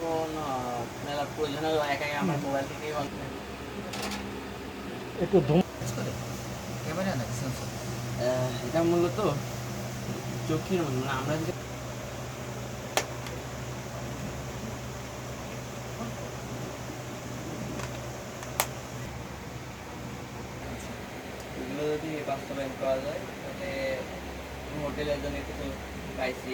যখন আহ, মেলা প্রয়োজন হয় একা একা আমার মোবাইল থেকেই। একটু ধুম ক্যামেরা নাকি সেন্সর আহ, এটা মূলত চোখের মানে আমরা যে এগুলো যদি বাস্তবায়ন করা যায় তাহলে হোটেলের জন্য কিছু পাইছি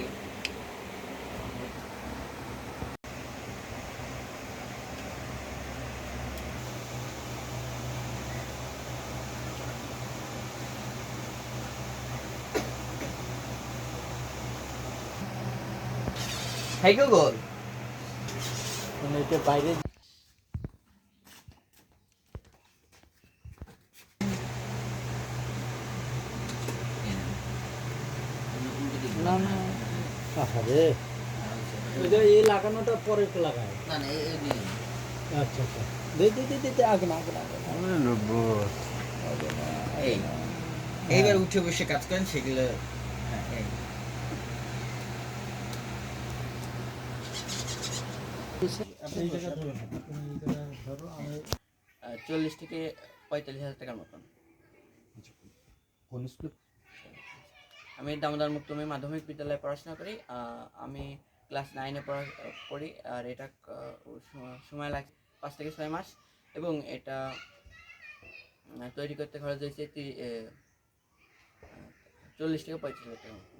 Hey Google, মানে বাইরে না না আরে ওইটা এই লাগানোটা পরে লাগায় না না এই নিয়ে আচ্ছা আচ্ছা। দে দে দে দে দে আগে না আগে না। এই। এইবার উঠে বসে কাজ করেন সেগুলো হ্যাঁ এই আপনি এই জায়গা ধরুন আপনি এই জায়গা ধরো আমি চল্লিশ থেকে পঁয়তাল্লিশ হাজার টাকার মতন। কোন স্কুল? আমি দামোদর মুক্তমী মাধ্যমিক বিদ্যালয়ে পড়াশোনা করি। আমি ক্লাস নাইনে পড়া পড়ি আর এটা সময় লাগে পাঁচ থেকে ছয় মাস। এবং এটা তৈরি করতে খরচ হয়েছে চল্লিশ থেকে পঁয়ত্রিশ হাজার টাকা মতো।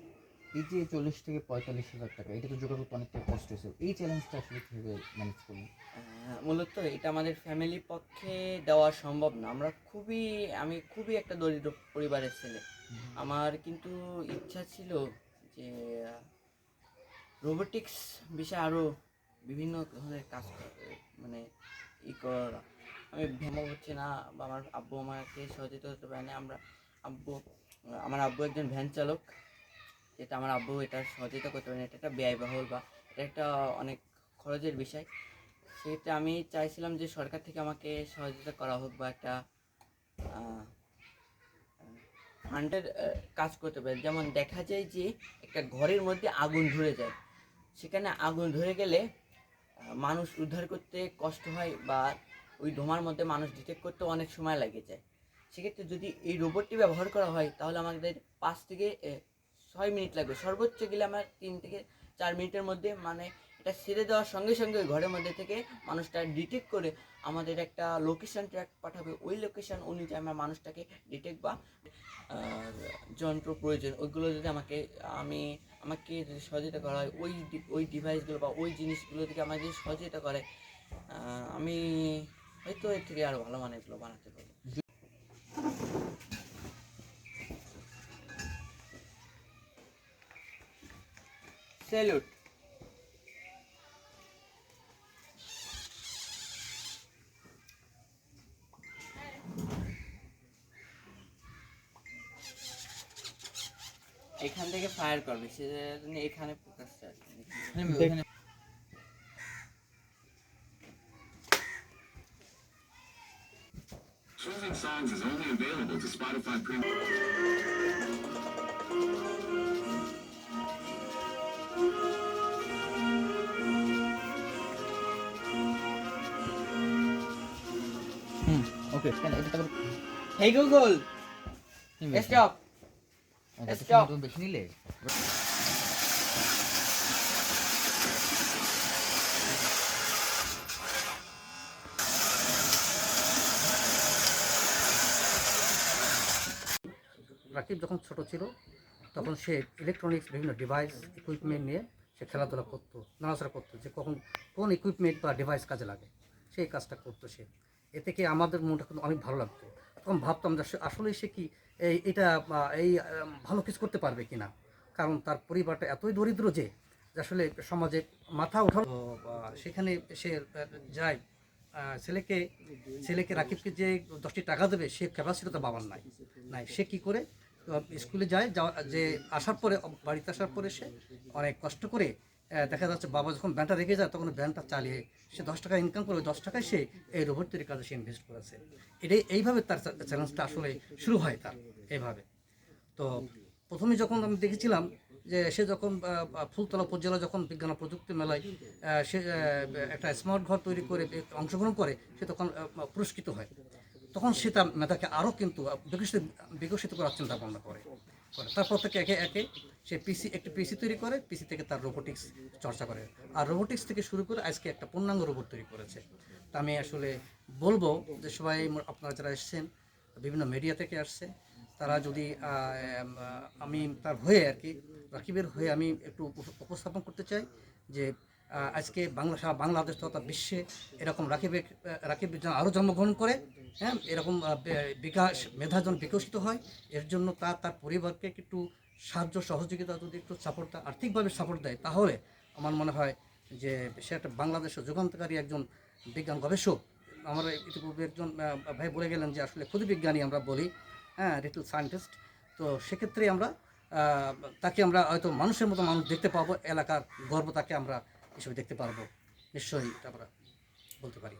এই যে চল্লিশ থেকে পঁয়তাল্লিশ হাজার টাকা। এটা তো জোগাড় করতে অনেকটা কষ্ট হয়েছে। এই চ্যালেঞ্জটা আসলে কীভাবে ম্যানেজ করবেন মূলত এটা আমাদের ফ্যামিলির পক্ষে দেওয়া সম্ভব না। আমরা খুবই আমি খুবই একটা দরিদ্র পরিবারের ছেলে। আমার কিন্তু ইচ্ছা ছিল যে রোবোটিক্স বিষয়ে আরও বিভিন্ন ধরনের কাজ মানে ই করা। আমি সম্ভব হচ্ছে না বা আমার আব্বু আমাকে সহযোগিতা করতে পারে না। আমরা আব্বু আমার আব্বু একজন ভ্যান চালক। যেটা আমার আব্বু এটা সহযোগিতা করতে পারে না এটা একটা ব্যয়বহুল বা এটা একটা অনেক খরচের বিষয়। সেটা আমি চাইছিলাম যে সরকার থেকে আমাকে সহযোগিতা করা হোক বা একটা ফান্ডের কাজ করতে পারে। যেমন দেখা যায় যে একটা ঘরের মধ্যে আগুন ধরে যায়। সেখানে আগুন ধরে গেলে মানুষ উদ্ধার করতে কষ্ট হয় বা ওই ধোঁয়ার মধ্যে মানুষ ডিটেক্ট করতে অনেক সময় লাগে যায়। সেক্ষেত্রে যদি এই রোবটটি ব্যবহার করা হয়, তাহলে আমাদের পাঁচ থেকে ছয় মিনিট লাগবে। সর্বোচ্চ গেলে আমার তিন থেকে চার মিনিটের মধ্যে মানে এটা ছেড়ে দেওয়ার সঙ্গে সঙ্গে ওই ঘরের মধ্যে থেকে মানুষটা ডিটেক্ট করে আমাদের একটা লোকেশান ট্র্যাক পাঠাবে। ওই লোকেশান অনুযায়ী আমরা মানুষটাকে ডিটেক্ট বা যন্ত্র প্রয়োজন, ওইগুলো যদি আমাকে, আমি, আমাকে যদি সহযোগিতা করা হয়, ওই ওই ডিভাইসগুলো বা ওই জিনিসগুলো থেকে আমাকে যদি সহযোগিতা করে আমি হয়তো এর থেকে আরও ভালো মানের এগুলো বানাতে পারব। স্যালুট এখান থেকে ফায়ার করবে সেজন্য এখানে ফোকাসটা আছে Choosing songs is only available to Spotify Premium. কেন এটা হেই গুগল স্টপ Stop. তুমি বেশি নিলে রাকিব যখন ছোট ছিল তখন সে ইলেকট্রনিক্স বিভিন্ন ডিভাইস ইকুইপমেন্ট নিয়ে সে খেলাধুলা করতো নাড়াচাড়া করতো যে কখন কোন ইকুইপমেন্ট বা ডিভাইস কাজে লাগে। সেই কাজটা করতো সে। এ থেকে আমাদের মনটা কিন্তু অনেক ভালো লাগতো? তখন ভাবতাম যে আসলে- সে কি এই এটা এই ভালো কিছু করতে পারবে কিনা? কারণ তার পরিবারটা এতই দরিদ্র যে আসলে সমাজে মাথা ওঠানো সেখানে সে যায় ছেলেকে ছেলেকে রাকিবকে যে দশটি টাকা দেবে সে ক্যাপাসিটি তো বাবার নাই। নাই সে কি করে? স্কুলে যায় যে আসার পরে বাড়িতে আসার পরে সে অনেক কষ্ট করে দেখা যাচ্ছে বাবা যখন ভ্যানটা রেখে যায়, তখন ভ্যানটা চালিয়ে সে দশ টাকা ইনকাম করে দশ টাকায় সে এই রোবট তৈরির কাজে সে ইনভেস্ট করেছে। এটাই, এইভাবে তার চ্যালেঞ্জটা আসলে শুরু হয় তার, এইভাবে। তো প্রথমে যখন আমি দেখেছিলাম যে সে যখন ফুলতলা উপজেলা যখন বিজ্ঞান প্রযুক্তি মেলায় সে একটা স্মার্ট ঘর তৈরি করে অংশগ্রহণ করে, সে তখন পুরস্কৃত হয়। তখন সে তার মেধাকে আরও কিন্তু বিকশিত বিকশিত করার চিন্তা ভাবনা করে। করে। তারপর থেকে একে একে সে পিসি একটি পিসি তৈরি করে পিসি থেকে তার রোবোটিক্স চর্চা করে আর রোবোটিক্স থেকে শুরু করে আজকে একটা পূর্ণাঙ্গ রোবট তৈরি করেছে তা আমি আসলে বলব যে সবাই আপনারা যারা এসছেন, বিভিন্ন মিডিয়া থেকে আসছে, তারা যদি আমি তার হয়ে আর কি, রাকিবের হয়ে আমি একটু উপস্থাপন করতে চাই যে আজকে বাংলা বাংলাদেশ তথা বিশ্বে এরকম রাকিবে রাকিব আরও জন্মগ্রহণ করে হ্যাঁ এরকম বিকাশ, মেধা যেন বিকশিত হয়, এর জন্য তার তার পরিবারকে একটু সাহায্য, সহযোগিতা যদি একটু সাপোর্ট আর্থিকভাবে সাপোর্ট দেয়, তাহলে আমার মনে হয় যে সে একটা বাংলাদেশের যুগান্তকারী একজন বিজ্ঞান গবেষক। আমরা ইতিপূর্বে একজন ভাই বলে গেলেন যে আসলে বিজ্ঞানী আমরা বলি হ্যাঁ লিটল সায়েন্টিস্ট তো সেক্ষেত্রে আমরা তাকে আমরা হয়তো মানুষের মতো মানুষ দেখতে পাবো, এলাকার গর্ব তাকে আমরা হিসেবে দেখতে পারব। নিশ্চয়ই আমরা বলতে পারি।